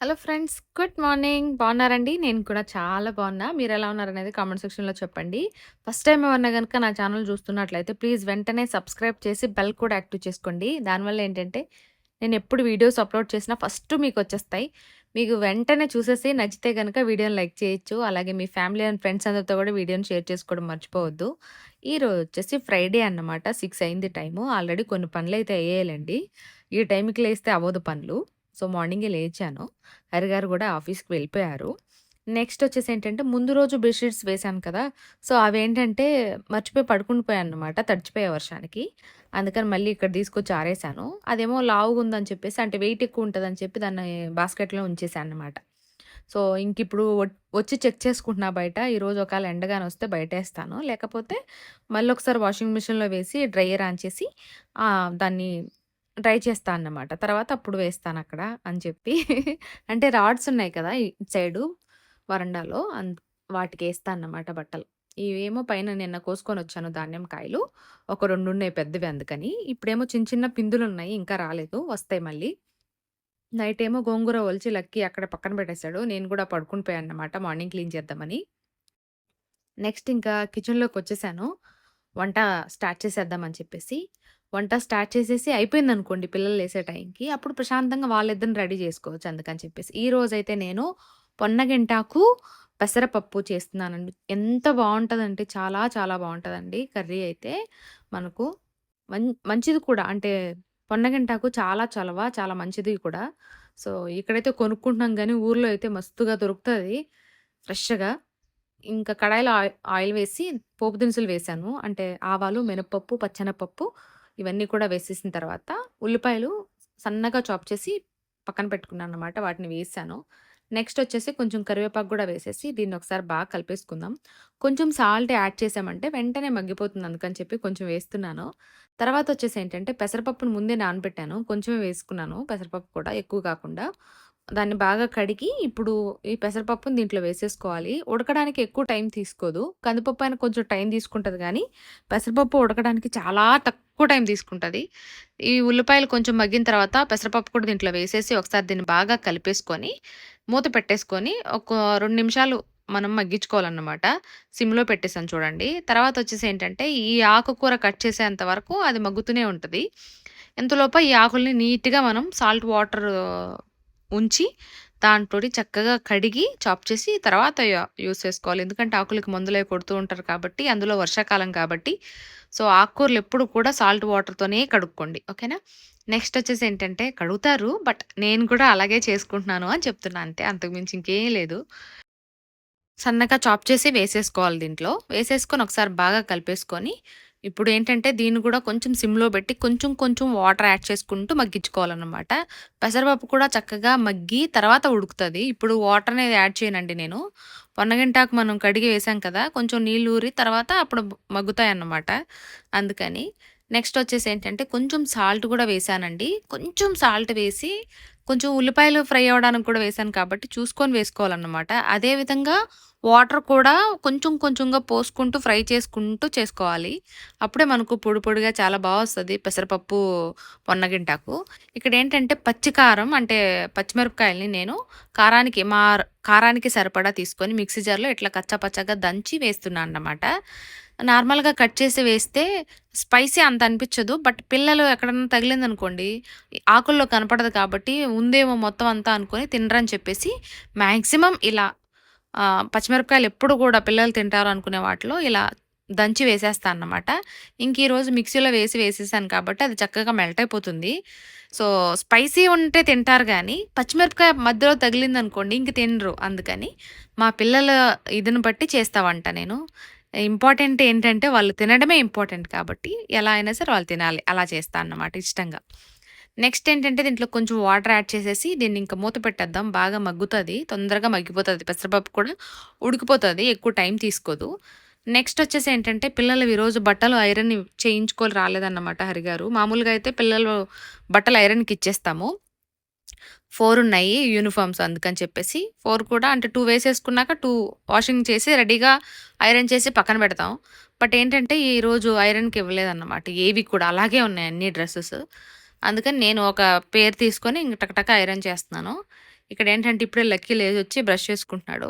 Hello friends. Good morning. బాగున్నారండి? నేను కూడా చాలా బాగున్నా. మీరెలా ఉన్నారనేది కామెంట్ సెక్షన్‌లో చెప్పండి. ఫస్ట్ టైం ఏమన్నా కనుక నా ఛానల్ చూస్తున్నట్లయితే ప్లీజ్ వెంటనే సబ్స్క్రైబ్ చేసి బెల్ కూడా యాక్టివ్ చేసుకోండి. దానివల్ల ఏంటంటే నేను ఎప్పుడు వీడియోస్ అప్‌లోడ్ చేసినా ఫస్ట్ మీకు వచ్చేస్తాయి మీకు వెంటనే చూసేసి నచ్చితే కనుక వీడియోని లైక్ చేయొచ్చు. అలాగే మీ ఫ్యామిలీ అండ్ ఫ్రెండ్స్ అందరితో కూడా వీడియోని షేర్ చేసుకోవడం మర్చిపోవద్దు. ఈరోజు వచ్చేసి ఫ్రైడే అన్నమాట. సిక్స్ అయింది టైము. ఆల్రెడీ కొన్ని పనులు అయితే వేయాలండి ఈ టైంకి లేస్తే అవ్వదు పనులు. సో, మార్నింగే లేచాను. హరిగారు కూడా ఆఫీస్‌కి వెళ్ళిపోయారు. నెక్స్ట్ వచ్చేసి ఏంటంటే ముందు రోజు బెడ్‌షీట్స్ వేశాను కదా! సో, అవి ఏంటంటే మర్చిపోయి పడుకుని పోయాను అనమాట తడిచిపోయే వర్షానికి. అందుకని మళ్ళీ ఇక్కడ తీసుకొచ్చి ఆరేశాను. అదేమో లావుగా ఉందని చెప్పేసి అంటే వెయిట్ ఎక్కువ ఉంటుందని చెప్పి దాన్ని బాస్కెట్‌లో ఉంచేశానన్నమాట. సో, ఇంకిప్పుడు ఇప్పుడు వచ్చి చెక్ చేసుకుంటున్నా బయట. ఈరోజు ఒకవేళ ఎండగానే వస్తే బయటేస్తాను. లేకపోతే మళ్ళీ ఒకసారి వాషింగ్ మిషన్‌లో వేసి డ్రైయర్ ఆన్ చేసి దాన్ని డ్రై చేస్తా అన్నమాట. తర్వాత అప్పుడు వేస్తాను అక్కడ అని చెప్పి అంటే రాడ్స్ ఉన్నాయి కదా! ఇటు సైడు వరండాలో అన్ వాటికి వేస్తాను అన్నమాట బట్టలు. ఇవేమో పైన నిన్న కోసుకొని వచ్చాను ధాన్యం కాయలు. ఒక రెండు ఉన్నాయి పెద్దవి అందుకని. ఇప్పుడేమో చిన్న చిన్న పిందులు ఉన్నాయి ఇంకా రాలేదు. వస్తాయి మళ్ళీ. నైట్ ఏమో గోంగూర ఒలిచి లక్కి అక్కడ పక్కన పెట్టేసాడు. నేను కూడా పడుకుని పోయాను అనమాట మార్నింగ్ క్లీన్ చేద్దామని. నెక్స్ట్ ఇంకా కిచెన్లోకి వచ్చేసాను వంట స్టార్ట్ చేసేద్దామని చెప్పేసి. వంట స్టార్ట్ చేసేసి అయిపోయిందనుకోండి పిల్లలు లేసే టైంకి. అప్పుడు ప్రశాంతంగా వాళ్ళిద్దరిని రెడీ చేసుకోవచ్చు అందుకని చెప్పేసి. ఈ రోజైతే నేను పొన్నగింటాకు పెసరపప్పు చేస్తున్నానండి. ఎంత బాగుంటుందంటే చాలా చాలా బాగుంటుందండి కర్రీ అయితే. మనకు మం మంచిది కూడా. అంటే పొన్నగింటాకు చాలా చలవ. చాలా మంచిది కూడా. సో, ఇక్కడైతే కొనుక్కుంటున్నాం కానీ ఊర్లో అయితే మస్తుగా దొరుకుతుంది ఫ్రెష్‌గా. ఇంకా కడాయిలో ఆయిల్ వేసి పోపు దినుసులు వేశాను. అంటే ఆవాలు, మినపప్పు, పచ్చెనపప్పు ఇవన్నీ కూడా వేసేసిన తర్వాత ఉల్లిపాయలు సన్నగా చాప్ చేసి పక్కన పెట్టుకున్నాను అనమాట వాటిని వేసాను. నెక్స్ట్ వచ్చేసి కొంచెం కరివేపాకు కూడా వేసేసి దీన్ని ఒకసారి బాగా కలిపేసుకుందాం. కొంచెం సాల్ట్ యాడ్ చేసామంటే వెంటనే మగ్గిపోతుంది అందుకని చెప్పి కొంచెం వేస్తున్నాను. తర్వాత వచ్చేసి ఏంటంటే పెసరపప్పును ముందే నానబెట్టాను. కొంచెమే వేసుకున్నాను పెసరపప్పు కూడా ఎక్కువ కాకుండా. దాన్ని బాగా కడిగి ఇప్పుడు ఈ పెసరపప్పుని దీంట్లో వేసేసుకోవాలి. ఉడకడానికి ఎక్కువ టైం తీసుకోదు. కందిపప్పు అయినా కొంచెం టైం తీసుకుంటుంది కానీ పెసరపప్పు ఉడకడానికి చాలా తక్కువ టైం తీసుకుంటుంది ఈ ఉల్లిపాయలు కొంచెం మగ్గిన తర్వాత పెసరపప్పు కూడా దీంట్లో వేసేసి ఒకసారి దీన్ని బాగా కలిపేసుకొని, మూత పెట్టేసుకొని ఒక రెండు నిమిషాలు మనం మగ్గించుకోవాలన్నమాట. సిమ్‌లో పెట్టేసాను చూడండి. తర్వాత వచ్చేసి ఏంటంటే ఈ ఆకుకూర కట్ చేసేంత వరకు అది మగ్గుతూనే ఉంటుంది ఇంతలోప ఈ ఆకుల్ని నీట్‌గా మనం సాల్ట్ వాటర్ ఉంచి దాంట్లో చక్కగా కడిగి చాప్ చేసి తర్వాత యూస్ చేసుకోవాలి. ఎందుకంటే ఆకులకి మందులే కొడుతూ ఉంటారు కాబట్టి అందులో వర్షాకాలం కాబట్టి. సో, ఆకుకూరలు ఎప్పుడు కూడా సాల్ట్ వాటర్‌తోనే కడుక్కోండి. ఓకేనా? నెక్స్ట్ వచ్చేసి ఏంటంటే కడుగుతారు. బట్ నేను కూడా అలాగే చేసుకుంటున్నాను అని చెప్తున్నా అంతే. అంతకు మించి ఇంకేం లేదు. సన్నగా చాప్ చేసి వేసేసుకోవాలి దీంట్లో. వేసేసుకొని ఒకసారి బాగా కలిపేసుకొని, ఇప్పుడు ఏంటంటే దీన్ని కూడా కొంచెం సిమ్‌లో పెట్టి కొంచెం కొంచెం వాటర్ యాడ్ చేసుకుంటూ మగ్గించుకోవాలన్నమాట. పెసరపప్పు కూడా చక్కగా మగ్గి తర్వాత ఉడుకుతుంది ఇప్పుడు వాటర్ అనేది యాడ్ చేయనండి నేను. పొన్నగింటాకు మనం కడిగి వేసాం కదా! కొంచెం నీళ్ళు ఊరి తర్వాత అప్పుడు మగ్గుతాయి అన్నమాట అందుకని. నెక్స్ట్ వచ్చేసి ఏంటంటే కొంచెం సాల్ట్ కూడా వేసానండి కొంచెం సాల్ట్ వేసి కొంచెం ఉల్లిపాయలు ఫ్రై అవ్వడానికి కూడా వేసాను కాబట్టి చూసుకొని వేసుకోవాలన్నమాట. అదే విధంగా వాటర్ కూడా కొంచెం కొంచెంగా పోసుకుంటూ ఫ్రై చేసుకుంటూ చేసుకోవాలి. అప్పుడే మనకు పొడి పొడిగా చాలా బాగా వస్తుంది పెసరపప్పు పొన్నగింటాకు. ఇక్కడేంటంటే పచ్చి కారం అంటే పచ్చిమిరపకాయలని నేను కారానికి మా కారానికి సరిపడా తీసుకొని మిక్సీ జార్‌లో ఇట్లా కచ్చా దంచి దంచి వేస్తున్నానన్నమాట. నార్మల్‌గా కట్ చేసి వేస్తే స్పైసీ అంత అనిపించదు. బట్ పిల్లలు ఎక్కడన్నా తగిలిందనుకోండి ఆకుల్లో కనపడదు కాబట్టి ఉందేమో మొత్తం అంతా అనుకొని తినరని చెప్పేసి మ్యాక్సిమం ఇలా పచ్చిమిరపకాయలు ఎప్పుడు కూడా పిల్లలు తింటారు అనుకునే వాటిలో ఇలా దంచి వేసేస్తాను అన్నమాట. ఇంక ఈరోజు మిక్సీలో వేసి వేసేసాను కాబట్టి అది చక్కగా మెల్ట్ అయిపోతుంది. సో, స్పైసీ ఉంటే తింటారు కానీ పచ్చిమిరపకాయ మధ్యలో తగిలిందనుకోండి ఇంక తినరు. అందుకని మా పిల్లల ఇదిని బట్టి చేస్తా వంట నేను. ఇంపార్టెంట్ ఏంటంటే వాళ్ళు తినడమే ఇంపార్టెంట్ కాబట్టి ఎలా అయినా సరే వాళ్ళు తినాలి. అలా చేస్తాను అన్నమాట ఇష్టంగా. నెక్స్ట్ ఏంటంటే దీంట్లో కొంచెం వాటర్ యాడ్ చేసేసి దీన్ని ఇంక మూత పెట్టేద్దాం. బాగా మగ్గుతుంది తొందరగా మగ్గిపోతుంది పెసరపప్పు కూడా ఉడికిపోతుంది ఎక్కువ టైం తీసుకోదు. నెక్స్ట్ వచ్చేసి ఏంటంటే పిల్లలు ఈరోజు బట్టలు ఐరన్ చేయించుకోవాలి రాలేదన్నమాట హరిగారు. మామూలుగా అయితే పిల్లలు బట్టలు ఐరన్‌కి ఇచ్చేస్తాము. ఫోర్ ఉన్నాయి యూనిఫార్మ్స్ అందుకని చెప్పేసి. ఫోర్ కూడా అంటే టూ వేసేసుకున్నాక టూ వాషింగ్ చేసి రెడీగా ఐరన్ చేసి పక్కన పెడతాం. బట్ ఏంటంటే ఈరోజు ఐరన్‌కి ఇవ్వలేదన్నమాట. ఏవి కూడా అలాగే ఉన్నాయి అన్ని డ్రెస్సెస్ అందుకని నేను ఒక పేరు తీసుకొని ఇంక టకటక ఐరన్ చేస్తున్నాను. ఇక్కడ ఏంటంటే ఇప్పుడే లక్కీ లేచొచ్చి బ్రష్ చేసుకుంటున్నాడు.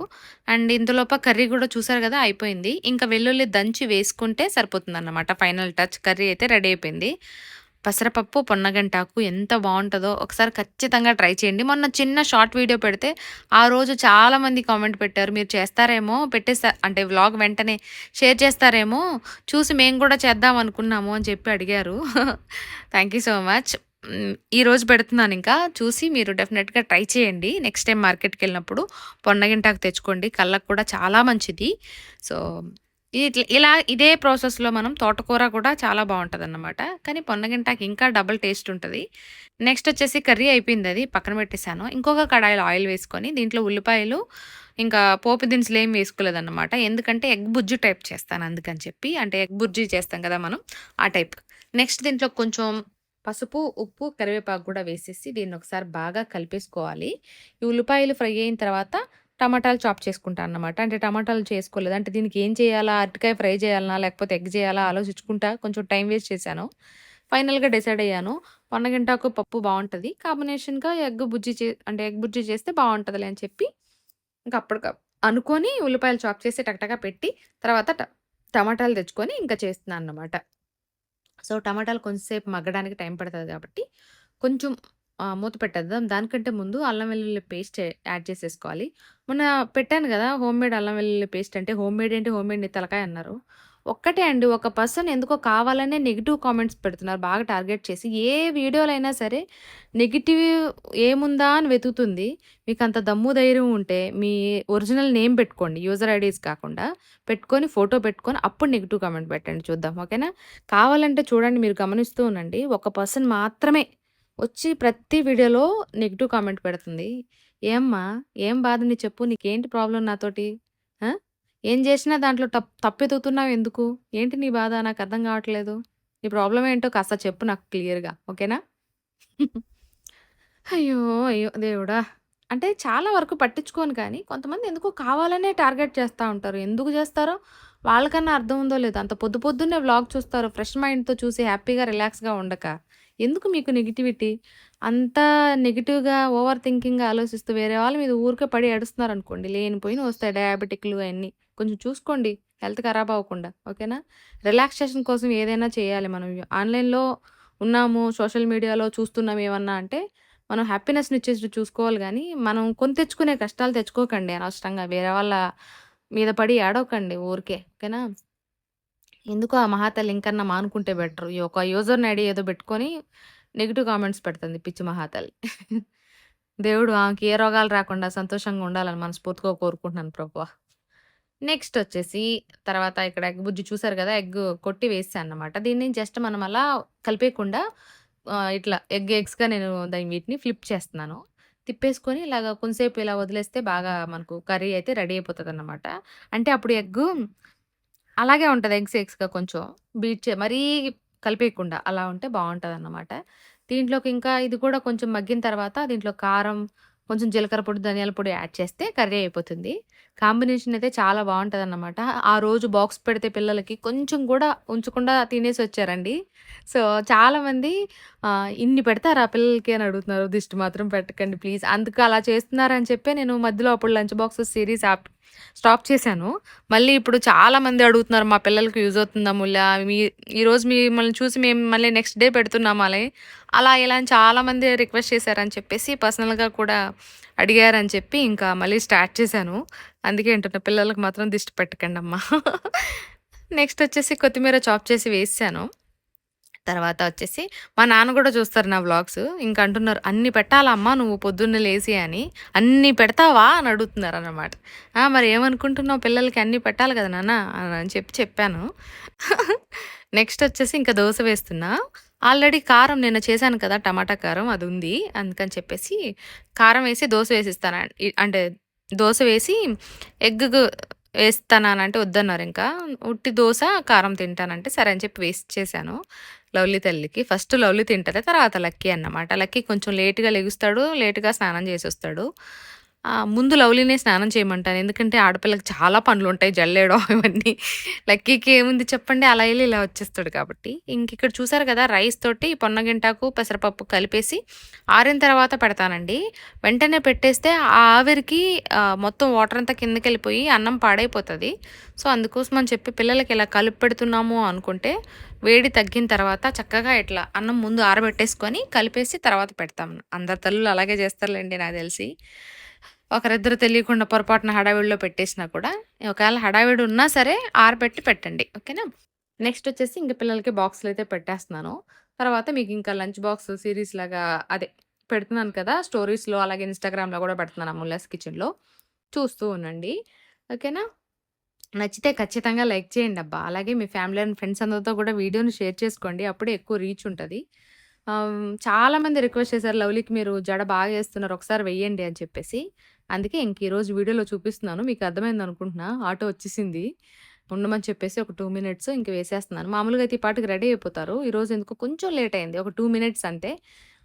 అండ్ ఇంతలోప కర్రీ కూడా చూసారు కదా అయిపోయింది. ఇంకా వెల్లుల్లి దంచి వేసుకుంటే సరిపోతుంది అన్నమాట ఫైనల్ టచ్ కర్రీ అయితే రెడీ అయిపోయింది. పెసరపప్పు, పొన్నగంటాకు ఎంత బాగుంటుందో ఒకసారి ఖచ్చితంగా ట్రై చేయండి. మొన్న చిన్న షార్ట్ వీడియో పెడితే ఆ రోజు చాలామంది కామెంట్ పెట్టారు. మీరు చేస్తారేమో పెట్టేస్తారు అంటే వ్లాగ్ వెంటనే షేర్ చేస్తారేమో చూసి మేము కూడా చేద్దాం అనుకున్నాము అని చెప్పి అడిగారు. Thank you so much. ఈరోజు పెడుతున్నాను ఇంకా. చూసి మీరు డెఫినెట్‌గా ట్రై చేయండి. నెక్స్ట్ టైం మార్కెట్కి వెళ్ళినప్పుడు పొన్నగింటాకు తెచ్చుకోండి. కళ్ళకు కూడా చాలా మంచిది. సో, ఇట్లా ఇలా ఇదే ప్రాసెస్‌లో మనం తోటకూర కూడా చాలా బాగుంటుంది అన్నమాట కానీ పొన్నగింటాకి ఇంకా డబుల్ టేస్ట్ ఉంటుంది నెక్స్ట్ వచ్చేసి కర్రీ అయిపోయింది అది పక్కన పెట్టేసాను. ఇంకొక కడాయిలో ఆయిల్ వేసుకొని దీంట్లో ఉల్లిపాయలు, ఇంకా పోపు దినుసులు ఏం వేసుకోలేదన్నమాట. ఎందుకంటే ఎగ్ బుజ్జి టైప్ చేస్తాను అందుకని చెప్పి. అంటే ఎగ్ బుజ్జి చేస్తాం కదా మనం ఆ టైప్. నెక్స్ట్ దీంట్లో కొంచెం పసుపు, ఉప్పు, కరివేపాకు కూడా వేసేసి దీన్ని ఒకసారి బాగా కలిపేసుకోవాలి. ఈ ఉల్లిపాయలు ఫ్రై అయిన తర్వాత టమాటాలు చాప్ చేసుకుంటాను అన్నమాట అంటే టమాటాలు చేసుకోలేదు. అంటే దీనికి ఏం చేయాలా? అరటికాయ ఫ్రై చేయాలనా? లేకపోతే ఎగ్ చేయాలా? ఆలోచించుకుంటా కొంచెం టైం వేస్ట్ చేశాను. ఫైనల్‌గా డిసైడ్ అయ్యాను. పొన్నగింటాకు పప్పు బాగుంటుంది కాంబినేషన్‌గా ఎగ్ బుజ్జి చే అంటే ఎగ్ బుజ్జి చేస్తే బాగుంటుంది అని చెప్పి ఇంకా అప్పటికప్ అనుకొని ఉల్లిపాయలు చాప్ చేసి టక్టగా పెట్టి తర్వాత ట టమాటాలు తెచ్చుకొని ఇంకా చేస్తున్నాను అనమాట సో, టమాటాలు కొంచెంసేపు మగ్గడానికి టైం పడుతుంది కాబట్టి కొంచెం మూత పెట్టేద్దాం. దానికంటే ముందు అల్లం వెల్లుల్లి పేస్ట్ యాడ్ చేసేసుకోవాలి. మొన్న పెట్టాను గదా! హోమ్‌మేడ్ అల్లం వెల్లుల్లి పేస్ట్ అంటే హోమ్‌మేడ్ ఏంటి హోమ్ మేడ్ తలకాయ అన్నారు. ఒక్కటే అండి ఒక పర్సన్ ఎందుకో కావాలనే నెగిటివ్ కామెంట్స్ పెడుతున్నారు బాగా టార్గెట్ చేసి. ఏ వీడియోలైనా అయినా సరే నెగిటివ్ ఏముందా అని వెతుకుతుంది. మీకు అంత దమ్ము ధైర్యం ఉంటే మీ ఒరిజినల్ నేమ్ పెట్టుకోండి. యూజర్ ఐడీస్ కాకుండా పెట్టుకొని ఫోటో పెట్టుకొని అప్పుడు నెగిటివ్ కామెంట్ పెట్టండి చూద్దాం. ఓకేనా? కావాలంటే చూడండి మీరు గమనిస్తూ ఉండండి. ఒక పర్సన్ మాత్రమే వచ్చి ప్రతి వీడియోలో నెగిటివ్ కామెంట్ పెడుతుంది. ఏమ్మా? ఏం బాధ నీ చెప్పు? నీకేంటి ప్రాబ్లం నాతోటి? ఏం చేసినా దాంట్లో తప్ తప్పెతుకుతున్నావు ఎందుకు? ఏంటి నీ బాధ? నాకు అర్థం కావట్లేదు. నీ ప్రాబ్లం ఏంటో కాస్త చెప్పు నాకు క్లియర్‌గా. ఓకేనా? అయ్యో! అయ్యో! దేవుడా! అంటే చాలా వరకు పట్టించుకోను కానీ కొంతమంది ఎందుకో కావాలనే టార్గెట్ చేస్తూ ఉంటారు. ఎందుకు చేస్తారో వాళ్ళకన్నా అర్థం ఉందో లేదో. అంత పొద్దు పొద్దున్నే వ్లాగ్ చూస్తారు. ఫ్రెష్ మైండ్‌తో చూసి హ్యాపీగా రిలాక్స్‌గా ఉండక. ఎందుకు మీకు నెగిటివిటీ అంత నెగిటివ్గా ఓవర్ థింకింగ్‌గా ఆలోచిస్తూ వేరే వాళ్ళ మీద ఊరికే పడి ఏడుస్తున్నారు అనుకోండి లేనిపోయిన వస్తాయి డయాబెటిక్‌లు అన్నీ కొంచెం చూసుకోండి హెల్త్ ఖరాబ్ అవ్వకుండా. ఓకేనా? రిలాక్సేషన్ కోసం ఏదైనా చేయాలి మనం. ఆన్‌లైన్‌లో ఉన్నాము. సోషల్ మీడియాలో చూస్తున్నాం ఏమన్నా అంటే మనం హ్యాపీనెస్ని హ్యాపీనెస్‌నిచ్చేసి చూసుకోవాలి కానీ మనం కొని తెచ్చుకునే కష్టాలు తెచ్చుకోకండి అనవసరంగా. వేరే వాళ్ళ మీద పడి ఏడవకండి ఊరికే. ఓకేనా? ఎందుకు ఆ మహాతల్లి ఇంకన్నా మానుకుంటే బెటరు. ఈ ఒక యూజర్ని ఐడి ఏదో పెట్టుకొని నెగిటివ్ కామెంట్స్ పెడుతుంది పిచ్చి మహాతల్లి. దేవుడు ఆమెకి ఏ రోగాలు రాకుండా సంతోషంగా ఉండాలని మనస్ఫూర్తిగా కోరుకుంటున్నాను ప్రభు నెక్స్ట్ వచ్చేసి తర్వాత ఇక్కడ ఎగ్ బుజ్జి చూసారు కదా ఎగ్ కొట్టి వేసానన్నమాట. దీన్ని జస్ట్ మనం అలా కలిపేయకుండా ఇట్లా ఎగ్ ఎగ్స్‌గా నేను దాని వీటిని ఫ్లిప్ చేస్తున్నాను. తిప్పేసుకొని ఇలాగ కొంతసేపు ఇలా వదిలేస్తే బాగా మనకు కర్రీ అయితే రెడీ అయిపోతుంది అనమాట అంటే అప్పుడు ఎగ్గు అలాగే ఉంటుంది ఎగ్స్ ఎగ్స్‌గా కొంచెం బీట్ చే మరీ కలిపేయకుండా అలా ఉంటే బావుంటదన్నమాట. దీంట్లోకి ఇంకా ఇది కూడా కొంచెం మగ్గిన తర్వాత దీంట్లో కారం, కొంచెం జీలకర్ర పొడి, ధనియాల పొడి యాడ్ చేస్తే కర్రీ అయిపోతుంది. కాంబినేషన్ అయితే చాలా బాగుంటుంది అన్నమాట ఆ రోజు బాక్స్ పెడితే పిల్లలకి కొంచెం కూడా ఉంచకుండా తినేసి వచ్చారండి సో, చాలామంది ఇన్ని "ఇన్ని పెడతారా పిల్లలకి" అని అడుగుతున్నారు. దిష్టి మాత్రం పెట్టకండి ప్లీజ్. అందుకు అలా చేస్తున్నారని చెప్పి నేను మధ్యలో అప్పుడు లంచ్ బాక్సెస్ సిరీస్ ఆప్ స్టాప్ చేశాను. మళ్ళీ ఇప్పుడు చాలామంది అడుగుతున్నారు. మా పిల్లలకి యూజ్ అవుతుందా ముల్లా మీ ఈరోజు మిమ్మల్ని చూసి మేము మళ్ళీ నెక్స్ట్ డే పెడుతున్నాం అలా ఇలా అని చాలామంది రిక్వెస్ట్ చేశారని చెప్పేసి పర్సనల్‌గా కూడా అడిగారని చెప్పి ఇంకా మళ్ళీ స్టార్ట్ చేశాను. అందుకే అంటున్నా పిల్లలకు మాత్రం దిష్టి పెట్టకండమ్మా. నెక్స్ట్ వచ్చేసి కొత్తిమీర చాప్ చేసి వేసాను తర్వాత వచ్చేసి మా నాన్న కూడా చూస్తారు నా వ్లాగ్స్. ఇంక అంటున్నారు, "అన్ని పెట్టాలమ్మా నువ్వు పొద్దున్నే లేసి" అని. "అన్ని పెడతావా?" అని అడుగుతున్నారు అన్నమాట మరి ఏమనుకుంటున్నావు పిల్లలకి అన్నీ పెట్టాలి కదా నాన్న" అని చెప్పి చెప్పాను. నెక్స్ట్ వచ్చేసి ఇంకా దోశ వేస్తున్నా. ఆల్రెడీ కారం నిన్న చేశాను కదా! టమాటా కారం అది ఉంది. అందుకని చెప్పేసి కారం వేసి దోశ వేసిస్తాను. అంటే దోశ వేసి వేస్తానంటే వద్దన్నారు ఇంకా ఉట్టి దోశ కారం తింటానంటే సరే అని చెప్పి వేసిచ్చేసాను లవ్లీ తల్లికి. ఫస్ట్ లవ్లీ తింటుంది తర్వాత లక్కీ అన్నమాట. లక్కీ కొంచెం లేట్‌గా లెగుస్తాడు. లేట్‌గా స్నానం చేసి వస్తాడు ముందు లవ్లీనే స్నానం చేయమంటాను. ఎందుకంటే ఆడపిల్లకి చాలా పనులు ఉంటాయి జల్లేయడం ఇవన్నీ. లక్కీకి ఏముంది చెప్పండి అలా వెళ్ళి ఇలా వచ్చేస్తాడు కాబట్టి. ఇంక ఇక్కడ చూసారు కదా రైస్ తోటి పొన్నగింటాకు, పెసరపప్పు కలిపేసి ఆరిన తర్వాత పెడతానండి. వెంటనే పెట్టేస్తే ఆ ఆవిరికి మొత్తం వాటర్ అంతా కిందకి వెళ్ళిపోయి అన్నం పాడైపోతుంది సో, అందుకోసం అని చెప్పి పిల్లలకి ఇలా కలిపి పెడుతున్నాము అనుకుంటే వేడి తగ్గిన తర్వాత చక్కగా ఇట్లా అన్నం ముందు ఆరబెట్టేసుకొని కలిపేసి తర్వాత పెడతాం. అందరి తల్లులు అలాగే చేస్తారులేండి నాకు తెలిసి. ఒకరిద్దరు తెలియకుండా పొరపాటున హడావిడిలో పెట్టేసినా కూడా ఒకవేళ హడావిడి ఉన్నా సరే ఆరబెట్టి పెట్టండి. ఓకేనా? నెక్స్ట్ వచ్చేసి ఇంక పిల్లలకి బాక్సులు అయితే పెట్టేస్తున్నాను. తర్వాత మీకు ఇంకా లంచ్ బాక్స్ సిరీస్ లాగా అదే పెడుతున్నాను కదా! స్టోరీస్‌లో అలాగే ఇన్‌స్టాగ్రామ్‌లో కూడా పెడుతున్నాను అమూల్యాస్ కిచెన్‌లో. చూస్తూ ఉండండి. ఓకేనా? నచ్చితే ఖచ్చితంగా లైక్ చేయండి అబ్బా అలాగే మీ ఫ్యామిలీ అండ్ ఫ్రెండ్స్ అందరితో కూడా వీడియోని షేర్ చేసుకోండి. అప్పుడే ఎక్కువ రీచ్ ఉంటుంది చాలామంది రిక్వెస్ట్ చేశారు లవ్లీకి మీరు జడ బాగా వేస్తున్నారు ఒకసారి వెయ్యండి అని చెప్పేసి. అందుకే ఇంక ఈరోజు వీడియోలో చూపిస్తున్నాను. మీకు అర్థమైందనుకుంటున్నా. ఆటో వచ్చేసింది. ఉండమని చెప్పేసి ఒక టూ మినిట్స్ ఇంక వేసేస్తున్నాను. మామూలుగా అయితే ఈ పాటికి రెడీ అయిపోతారు. ఈరోజు ఎందుకో కొంచెం లేట్ అయింది. ఒక టూ మినిట్స్ అంతే.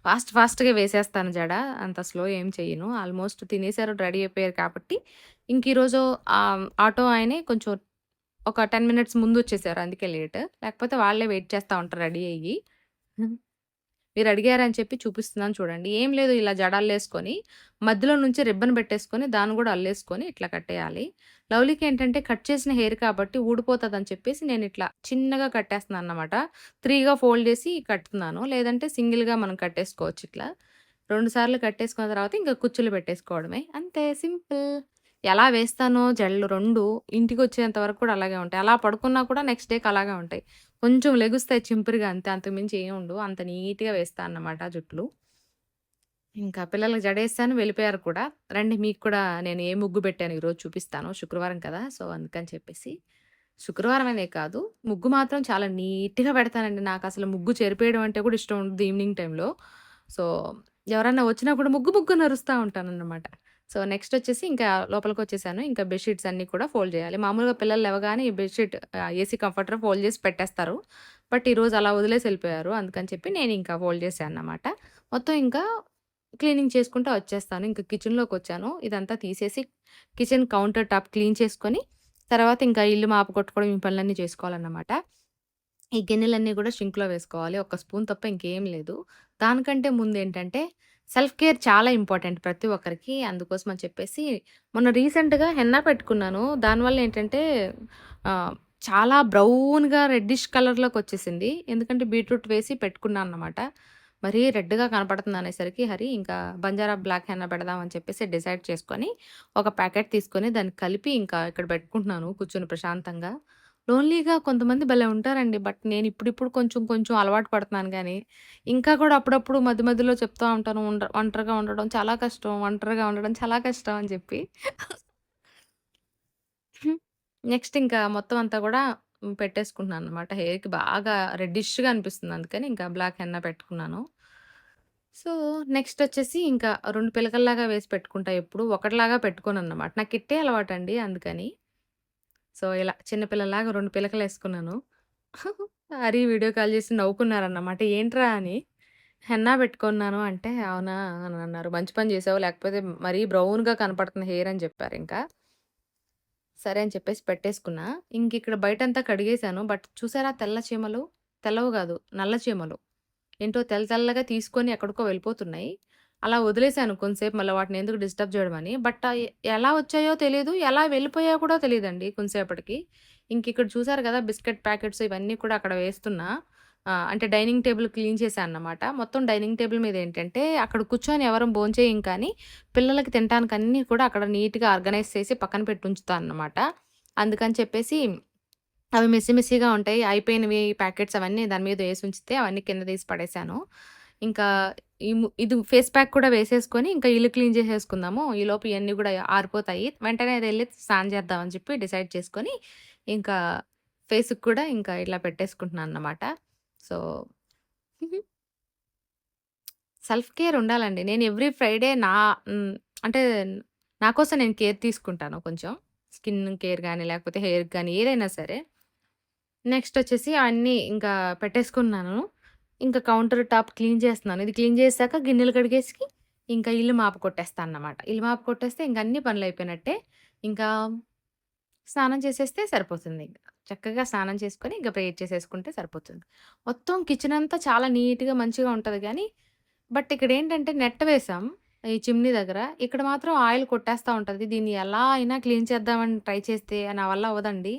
ఫాస్ట్ ఫాస్ట్‌గా వేసేస్తాను జడ. అంత స్లో ఏం చెయ్యను. ఆల్మోస్ట్ తినేసారు, రెడీ అయిపోయారు కాబట్టి ఇంక ఈరోజు ఆటో ఆయనే కొంచెం ఒక 10 మినిట్స్ ముందు వచ్చేసారు. అందుకే లేట్. లేకపోతే వాళ్ళే వెయిట్ చేస్తూ ఉంటారు రెడీ అయ్యి. మీరు అడిగారని చెప్పి చూపిస్తున్నాను చూడండి. ఏం లేదు ఇలా జడాలు వేసుకొని మధ్యలో నుంచి రిబ్బన్ పెట్టేసుకొని దాన్ని కూడా అల్లేసుకొని ఇట్లా కట్టేయాలి. లవ్లీకి ఏంటంటే కట్ చేసిన హెయిర్ కాబట్టి ఊడిపోతదని చెప్పేసి నేను ఇట్లా చిన్నగా కట్టేస్తున్నాను అనమాట త్రీగా ఫోల్డ్ చేసి కట్టుతున్నాను. లేదంటే సింగిల్‌గా మనం కట్టేసుకోవచ్చు ఇట్లా. రెండు సార్లు కట్టేసుకున్న తర్వాత ఇంకా కుచ్చులు పెట్టేసుకోవడమే. అంతే సింపుల్. ఎలా వేస్తానో జడలు రెండు ఇంటికి వచ్చేంత వరకు కూడా అలాగే ఉంటాయి. అలా పడుకున్నా కూడా నెక్స్ట్ డేకి అలాగే ఉంటాయి. కొంచెం లెగుస్తాయి చింపురుగా అంతే. అంతకుమించి ఏమి ఉండవు. అంత నీట్‌గా వేస్తా అన్నమాట జుట్లు. ఇంకా పిల్లలకి జడేస్తాను వెళ్ళిపోయారు కూడా. రండి మీకు కూడా నేను ఏ ముగ్గు పెట్టాను ఈరోజు చూపిస్తాను. శుక్రవారం కదా! సో, అందుకని చెప్పేసి. శుక్రవారం అనే కాదు ముగ్గు మాత్రం చాలా నీట్‌గా పెడతానండి. నాకు అసలు ముగ్గు చెరిపేయడం అంటే కూడా ఇష్టం ఉండదు ఈవినింగ్ టైంలో సో, ఎవరన్నా వచ్చినా కూడా ముగ్గు ముగ్గు నరుస్తూ ఉంటానన్నమాట. సో, నెక్స్ట్ వచ్చేసి ఇంకా లోపలికి వచ్చేసాను ఇంకా బెడ్షీట్స్ అన్నీ కూడా ఫోల్డ్ చేయాలి. మామూలుగా పిల్లలు లేవగానే ఈ బెడ్షీట్ ఏసీ కంఫర్టర్ ఫోల్డ్ చేసి పెట్టేస్తారు. బట్ ఈరోజు అలా వదిలేసి వెళ్ళిపోయారు అందుకని చెప్పి నేను ఇంకా ఫోల్డ్ చేశానన్నమాట. మొత్తం ఇంకా క్లీనింగ్ చేసుకుంటూ వచ్చేస్తాను. ఇంకా కిచెన్లోకి వచ్చాను ఇదంతా తీసేసి కిచెన్ కౌంటర్ టాప్ క్లీన్ చేసుకొని తర్వాత ఇంకా ఇల్లు మాపు కొట్టుకోవడం ఈ పనులన్నీ చేసుకోవాలన్నమాట. ఈ గిన్నెలన్నీ కూడా షింక్లో వేసుకోవాలి. ఒక స్పూన్ తప్ప ఇంకేం లేదు. దానికంటే ముందు ఏంటంటే సెల్ఫ్ కేర్ చాలా ఇంపార్టెంట్ ప్రతి ఒక్కరికి. అందుకోసం అని చెప్పేసి మొన్న రీసెంట్‌గా హెన్నా పెట్టుకున్నాను. దానివల్ల ఏంటంటే చాలా బ్రౌన్‌గా రెడ్డిష్ కలర్లోకి వచ్చేసింది ఎందుకంటే బీట్రూట్ వేసి పెట్టుకున్నాను అన్నమాట మరీ రెడ్‌గా కనపడుతుందనేసరికి హరి ఇంకా బంజారా బ్లాక్ హెన్నా పెడదామని చెప్పేసి డిసైడ్ చేసుకొని ఒక ప్యాకెట్ తీసుకొని దాన్ని కలిపి ఇంకా ఇక్కడ పెట్టుకుంటున్నాను కూర్చొని ప్రశాంతంగా. లోన్లీగా కొంతమంది భలే ఉంటారండి. బట్ నేను ఇప్పుడిప్పుడు కొంచెం కొంచెం అలవాటు పడుతున్నాను కానీ ఇంకా కూడా అప్పుడప్పుడు మధ్య మధ్యలో చెప్తా ఉంటాను. ఒంట ఒంటరిగా ఉండడం చాలా కష్టం. ఒంటరిగా ఉండడం చాలా కష్టం అని చెప్పి. నెక్స్ట్ ఇంకా మొత్తం అంతా కూడా పెట్టేసుకుంటున్నాను అనమాట హెయిర్‌కి బాగా రెడ్డిష్‌గా అనిపిస్తుంది. అందుకని ఇంకా బ్లాక్ హెన్నా పెట్టుకున్నాను. సో, నెక్స్ట్ వచ్చేసి ఇంకా రెండు పిలకల్లాగా వేసి పెట్టుకుంటా ఎప్పుడు. ఒకటిలాగా పెట్టుకోను అన్నమాట నాకు ఇట్టే అలవాటు అండి అందుకని. సో, ఇలా చిన్నపిల్లలాగా రెండు పిలకలు వేసుకున్నాను హరి వీడియో కాల్ చేసి నవ్వుకున్నారన్నమాట. ఏంట్రా అని. హెన్నా పెట్టుకున్నాను అంటే, అవునా అని అన్నారు. మంచి పని చేసావు లేకపోతే మరీ బ్రౌన్‌గా కనపడుతున్న హెయిర్ అని చెప్పారు ఇంకా సరే అని చెప్పేసి పెట్టేసుకున్నా. ఇంకిక్కడ బయటంతా కడిగేసాను. బట్ చూసారా తెల్ల చీమలు? తెల్లవు కాదు నల్ల చీమలు. ఏంటో తెల్ల తెల్లగా తీసుకొని ఎక్కడికో వెళ్ళిపోతున్నాయి. అలా వదిలేసాను కొంతసేపు మళ్ళీ వాటిని ఎందుకు డిస్టర్బ్ చేయడమని. బట్ ఎలా వచ్చాయో తెలియదు ఎలా వెళ్ళిపోయాయో కూడా తెలియదండి కొంతసేపటికి. ఇంకిక్కడ చూసారు కదా బిస్కెట్ ప్యాకెట్స్ ఇవన్నీ కూడా అక్కడ వేస్తున్నా. అంటే డైనింగ్ టేబుల్ క్లీన్ చేశాను అనమాట మొత్తం డైనింగ్ టేబుల్ మీద ఏంటంటే అక్కడ కూర్చొని ఎవరం భోంచేయం కానీ పిల్లలకి తినటానికి అన్నీ కూడా అక్కడ నీట్‌గా ఆర్గనైజ్ చేసి పక్కన పెట్టి ఉంచుతాను అనమాట అందుకని చెప్పేసి అవి మెస్సి మెస్సిగా ఉంటాయి. అయిపోయినవి ప్యాకెట్స్ అవన్నీ దాని మీద వేసి ఉంచితే అవన్నీ కింద తీసి పడేసాను. ఇంకా ఈ ఇది ఫేస్ ప్యాక్ కూడా వేసేసుకొని ఇంకా ఇల్లు క్లీన్ చేసేసుకుందాము. ఈ లోపు ఇవన్నీ కూడా ఆరిపోతాయి. వెంటనే అది వెళ్ళి స్నాన్ చేద్దామని చెప్పి డిసైడ్ చేసుకొని ఇంకా ఫేస్‌కి కూడా ఇంకా ఇలా పెట్టేసుకుంటున్నానన్నమాట. సో సెల్ఫ్ కేర్ ఉండాలండి. నేను ఎవ్రీ ఫ్రైడే నా అంటే నా కోసం నేను కేర్ తీసుకుంటాను కొంచెం. స్కిన్ కేర్ కానీ లేకపోతే హెయిర్ కానీ ఏదైనా సరే. నెక్స్ట్ వచ్చేసి అన్నీ ఇంకా పెట్టేసుకున్నాను. ఇంకా కౌంటర్ టాప్ క్లీన్ చేస్తున్నాను. ఇది క్లీన్ చేసాక గిన్నెలు కడిగేసి ఇంకా ఇల్లు మాపు కొట్టేస్తాను అన్నమాట. ఇల్లు మాపు కొట్టేస్తే ఇంక అన్ని పనులయిపోయినట్టే. ఇంకా స్నానం చేసేస్తే సరిపోతుంది చక్కగా స్నానం చేసుకొని ఇంకా ప్రేయర్ చేసేసుకుంటే సరిపోతుంది. మొత్తం కిచెన్ అంతా చాలా నీట్‌గా మంచిగా ఉంటుంది కానీ బట్ ఇక్కడ ఏంటంటే నెట్ వేసాం. ఈ చిమ్నీ దగ్గర. ఇక్కడ మాత్రం ఆయిల్ కొట్టేస్తా ఉంటుంది దీన్ని ఎలా అయినా క్లీన్ చేద్దామని ట్రై చేస్తే నా వల్ల అవ్వదండి.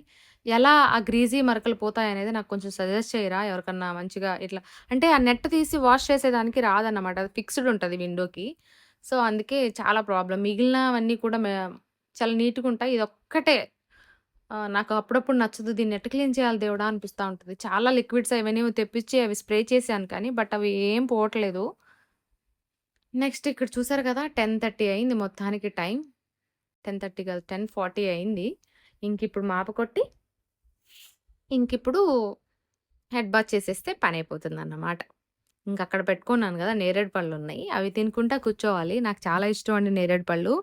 ఎలా ఆ గ్రీజీ మరకలు పోతాయనేది నాకు కొంచెం సజెస్ట్ చేయరా? ఎవరికన్నా మంచిగా ఇట్లా అంటే ఆ నెట్ తీసి వాష్ చేసేదానికి రాదన్నమాట. అది ఫిక్స్‌డ్ ఉంటుంది విండోకి. సో, అందుకే చాలా ప్రాబ్లం మిగిలినవన్నీ కూడా చాలా చాలా నీట్‌గుంటాయి. ఇదొక్కటే ఒక్కటే నాకు అప్పుడప్పుడు నచ్చదు. దీన్ని నెట్ క్లీన్ చేయాలి దేవుడా! అనిపిస్తా ఉంటుంది చాలా లిక్విడ్స్ అవన్నీ తెప్పించి అవి స్ప్రే చేశాను కానీ, బట్ అవి ఏం పోవట్లేదు. నెక్స్ట్ ఇక్కడ చూసారు కదా! 10:30 అయింది మొత్తానికి టైం. 10:30 కాదు 10:40 అయింది. ఇంకిప్పుడు మాప కొట్టి ఇంకిప్పుడు హెడ్ బాత్ చేసేస్తే ఇంక అక్కడ పెట్టుకున్నాను కదా నేరేడు పళ్ళు ఉన్నాయి అవి తినుకుంటా కూర్చోవాలి. నాకు చాలా ఇష్టం అండి నేరేడు పళ్ళు.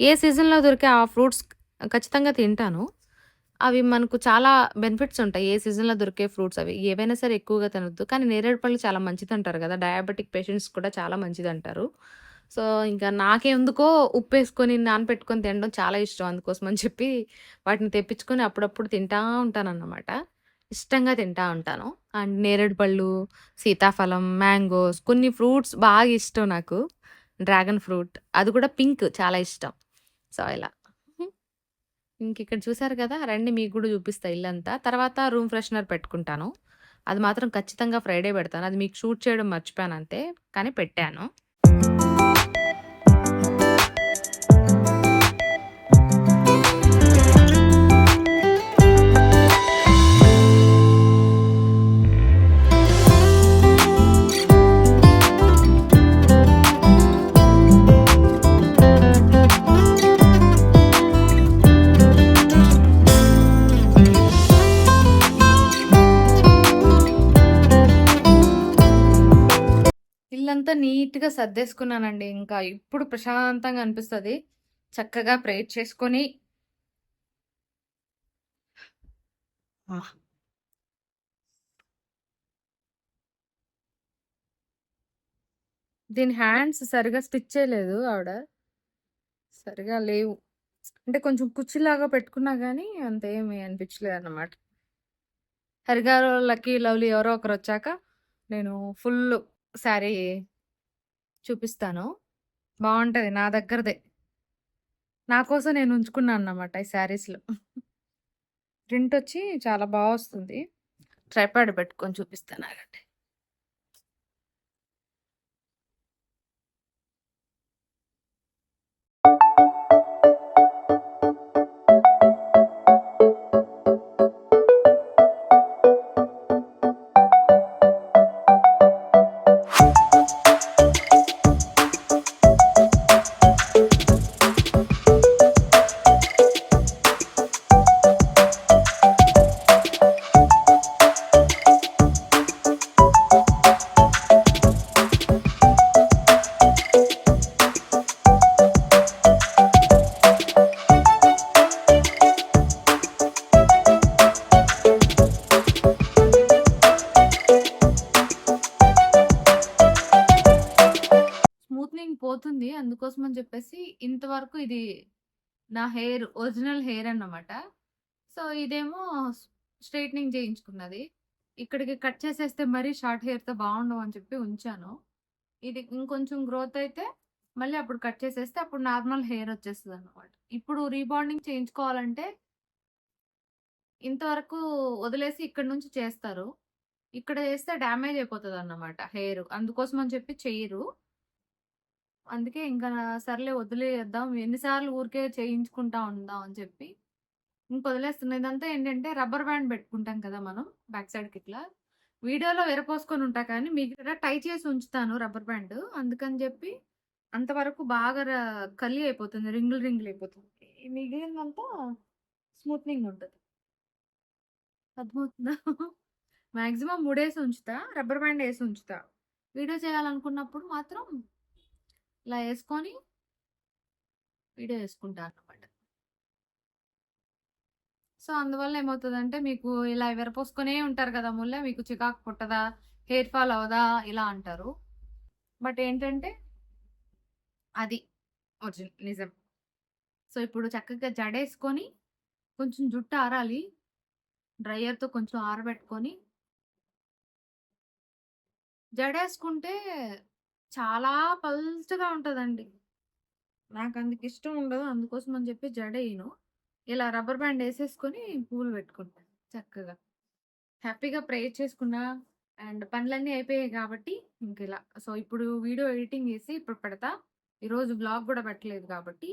ఏ సీజన్‌లో దొరికే ఆ ఫ్రూట్స్ ఖచ్చితంగా తింటాను. అవి మనకు చాలా బెనిఫిట్స్ ఉంటాయి. ఏ సీజన్‌లో దొరికే ఫ్రూట్స్ అవి. ఏవైనా సరే ఎక్కువగా తినొద్దు. కానీ నేరేడు పళ్ళు చాలా మంచిది అంటారు కదా డయాబెటిక్ పేషెంట్స్ కూడా చాలా మంచిది అంటారు సో, ఇంకా నాకెందుకో ఉప్పేసుకొని, నానపెట్టుకొని తినడం చాలా ఇష్టం. అందుకోసమని చెప్పి వాటిని తెప్పించుకొని అప్పుడప్పుడు తింటా ఉంటానన్నమాట. ఇష్టంగా తింటా ఉంటాను. అండ్ నేరేడు పళ్ళు, సీతాఫలం, మ్యాంగోస్ కొన్ని ఫ్రూట్స్ బాగా ఇష్టం నాకు. డ్రాగన్ ఫ్రూట్ అది కూడా పింక్ చాలా ఇష్టం. సో, ఇలా. ఇంకిక్కడ చూసారు కదా! రండి మీకు కూడా చూపిస్తా ఇల్లంతా. తర్వాత రూమ్ ఫ్రెషనర్ పెట్టుకుంటాను. అది మాత్రం ఖచ్చితంగా ఫ్రైడే పెడతాను. అది మీకు షూట్ చేయడం మర్చిపోయాను అంతే కానీ పెట్టాను. ఇల్లంతా నీట్‌గా సర్దేసుకున్నానండి. ఇంకా ఇప్పుడు ప్రశాంతంగా అనిపిస్తది. చక్కగా ప్రేయర్ చేసుకొని! దీని హ్యాండ్స్ సరిగ్గా స్టిచ్ చేయలేదు ఆవిడ. సరిగ్గా లేవు. అంటే కొంచెం కుచ్చిలాగా పెట్టుకున్నా గానీ అంతేమి అనిపించలేదన్నమాట. హరిగారు, లక్కీ, లవ్లీ ఎవరో ఒకరొచ్చాక నేను ఫుల్లు శారీ చూపిస్తాను. బాగుంటుంది నా దగ్గరదే. నా కోసం నేను ఉంచుకున్నాను అన్నమాట ఈ శారీస్‌లో. ప్రింట్ వచ్చి చాలా బాగా వస్తుంది. ట్రైపాడ్ పెట్టుకొని చూపిస్తాను ఆగండి. ఇంతవరకు ఇది నా హెయిర్ ఒరిజినల్ హెయిర్ అన్నమాట. సో, ఇదేమో స్ట్రైట్నింగ్ స్ట్రెయిటనింగ్ చేయించుకున్నది. ఇక్కడికి కట్ చేసేస్తే మరీ షార్ట్ హెయిర్‌తో బాగుండవు అని చెప్పి ఉంచాను. ఇది ఇంకొంచెం గ్రోత్ అయితే మళ్ళీ అప్పుడు కట్ చేసేస్తే అప్పుడు నార్మల్ హెయిర్ వచ్చేస్తుంది అనమాట ఇప్పుడు రీబాండింగ్ చేయించుకోవాలంటే ఇంతవరకు వదిలేసి ఇక్కడి నుంచి చేస్తారు. ఇక్కడ చేస్తే డ్యామేజ్ అయిపోతుంది అన్నమాట హెయిర్. అందుకోసం అని చెప్పి చెయ్యరు. అందుకే ఇంకా సర్లే వదిలేద్దాం ఎన్నిసార్లు ఊరికే చేయించుకుంటా ఉందాం అని చెప్పి ఇంక వదిలేస్తున్నా. ఇదంతా ఏంటంటే రబ్బర్ బ్యాండ్ పెట్టుకుంటాం కదా మనం బ్యాక్ సైడ్‌కి ఇట్లా. వీడియోలో విరపోసుకొని ఉంటా కానీ మీకు ఇక్కడ టై చేసి ఉంచుతాను రబ్బర్ బ్యాండ్. అందుకని చెప్పి అంతవరకు బాగా కలి అయిపోతుంది. రింగులు రింగులు అయిపోతుంది. మిగిలిందంతా స్మూత్నింగ్ ఉంటుంది అర్థమవుతుందా? మ్యాక్సిమం మూడేసి ఉంచుతా. రబ్బర్ బ్యాండ్ వేసి ఉంచుతా. వీడియో చేయాలనుకున్నప్పుడు మాత్రం ఇలా వేసుకొని వీడియో వేసుకుంటాను అనమాట సో, అందువల్ల ఏమవుతుందంటే మీకు ఇలా విరపోసుకునే ఉంటారు కదా! ముల్ల మీకు చికాకు పుట్టదా? హెయిర్ ఫాల్ అవదా ఇలా అంటారు. బట్ ఏంటంటే అది ఒరిజినల్ నిజం. సో, ఇప్పుడు చక్కగా జడేసుకొని, కొంచెం జుట్టు ఆరాలి. డ్రైయర్‌తో కొంచెం ఆరబెట్టుకొని జడేసుకుంటే చాలా పల్చగా ఉంటుందండి నాకు అందుకు ఇష్టం ఉండదు. అందుకోసం అని చెప్పి జడేయను. ఇలా రబ్బర్ బ్యాండ్ వేసేసుకొని పూలు పెట్టుకుంటాను చక్కగా. హ్యాపీగా ప్రేయర్ చేసుకున్నా అండ్ పనులన్నీ అయిపోయాయి కాబట్టి ఇంకిలా. సో, ఇప్పుడు వీడియో ఎడిటింగ్ చేసి ఇప్పుడు పెడతా. ఈరోజు వ్లాగ్ కూడా పెట్టలేదు కాబట్టి.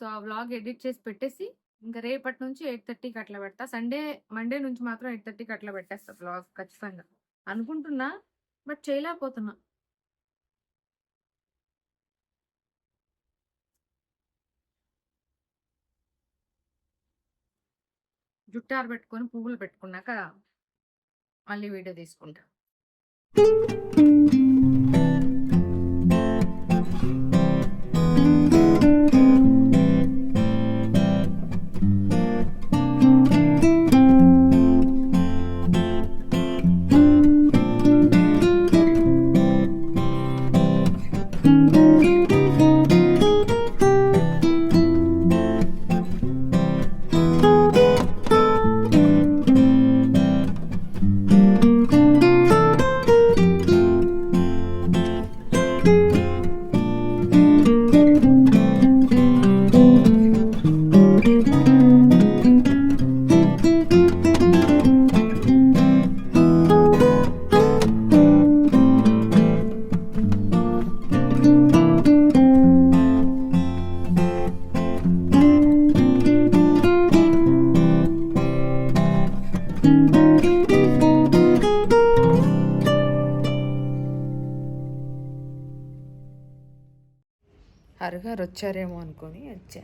సో, ఆ వ్లాగ్ ఎడిట్ చేసి పెట్టేసి ఇంక రేపటి నుంచి 8:30కి అట్లా పెడతా. సండే మండే నుంచి మాత్రం 8:30కి అట్లా పెట్టేస్తా బ్లాగ్ ఖచ్చితంగా. అనుకుంటున్నా. బట్ చేయలేకపోతున్నా. జుట్టారు పెట్టుకొని పువ్వులు పెట్టుకున్నాక మళ్ళీ వీడియో తీసుకుంటా. వచ్చారేమో అనుకొని వచ్చా.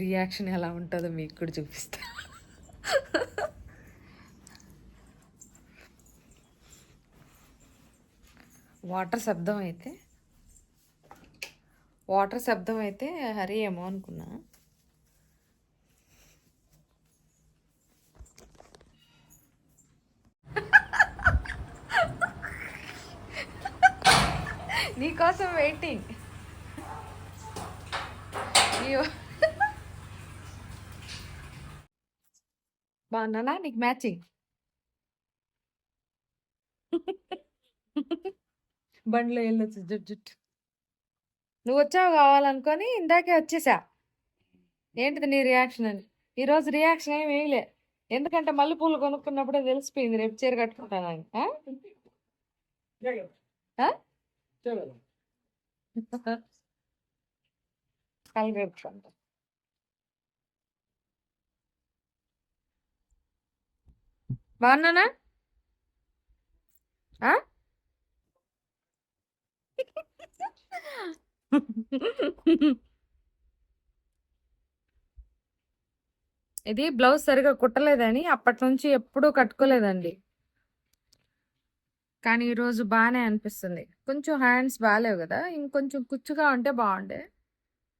రియాక్షన్ ఎలా ఉంటుందో మీకు కూడా చూపిస్తా. వాటర్ శబ్దం అయితే వాటర్ శబ్దం అయితే హరి ఏమో అనుకున్నా. నీకోసం వెయిటింగ్. అయ్యో! బాగున్నానా? నీకు మ్యాచింగ్. బండిలో వెళ్ళొచ్చు జుట్టు జుట్టు. నువ్వొచ్చావు కావాలనుకోని ఇందాకే వచ్చేసా. ఏంటిది నీ రియాక్షన్ అని. ఈరోజు రియాక్షన్ ఏమి వేయలే. ఎందుకంటే మల్లెపూలు కొనుక్కున్నప్పుడే తెలిసిపోయింది రేపు చీర కట్టుకుంటానని. ఆ? ఆ? బాగున్నానా? ఇది బ్లౌజ్ సరిగా కుట్టలేదని అప్పటి నుంచి ఎప్పుడూ కట్టుకోలేదండి. కానీ ఈరోజు బాగానే అనిపిస్తుంది. కొంచెం హ్యాండ్స్ బాగాలేవు కదా ఇంకొంచెం కుచ్చుగా ఉంటే బాగుండే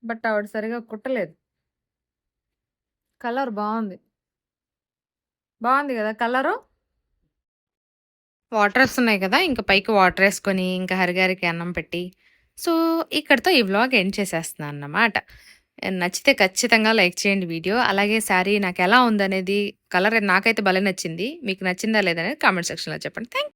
బట్ ఆవిడ సరిగా కుట్టలేదు. కలర్ బాగుంది బాగుంది కదా కలరు? వాటర్ వస్తున్నాయి కదా! ఇంక పైకి వాటర్ వేసుకొని ఇంకా హరిగారికి అన్నం పెట్టి, సో, ఇక్కడితో ఈ వ్లాగ్ ఎండ్ చేసేస్తున్నానన్నమాట. నచ్చితే ఖచ్చితంగా లైక్ చేయండి వీడియో. అలాగే శారీ నాకు ఎలా ఉందనేది కలర్ నాకైతే భలే నచ్చింది. మీకు నచ్చిందా లేదనేది కామెంట్ సెక్షన్‌లో చెప్పండి. థ్యాంక్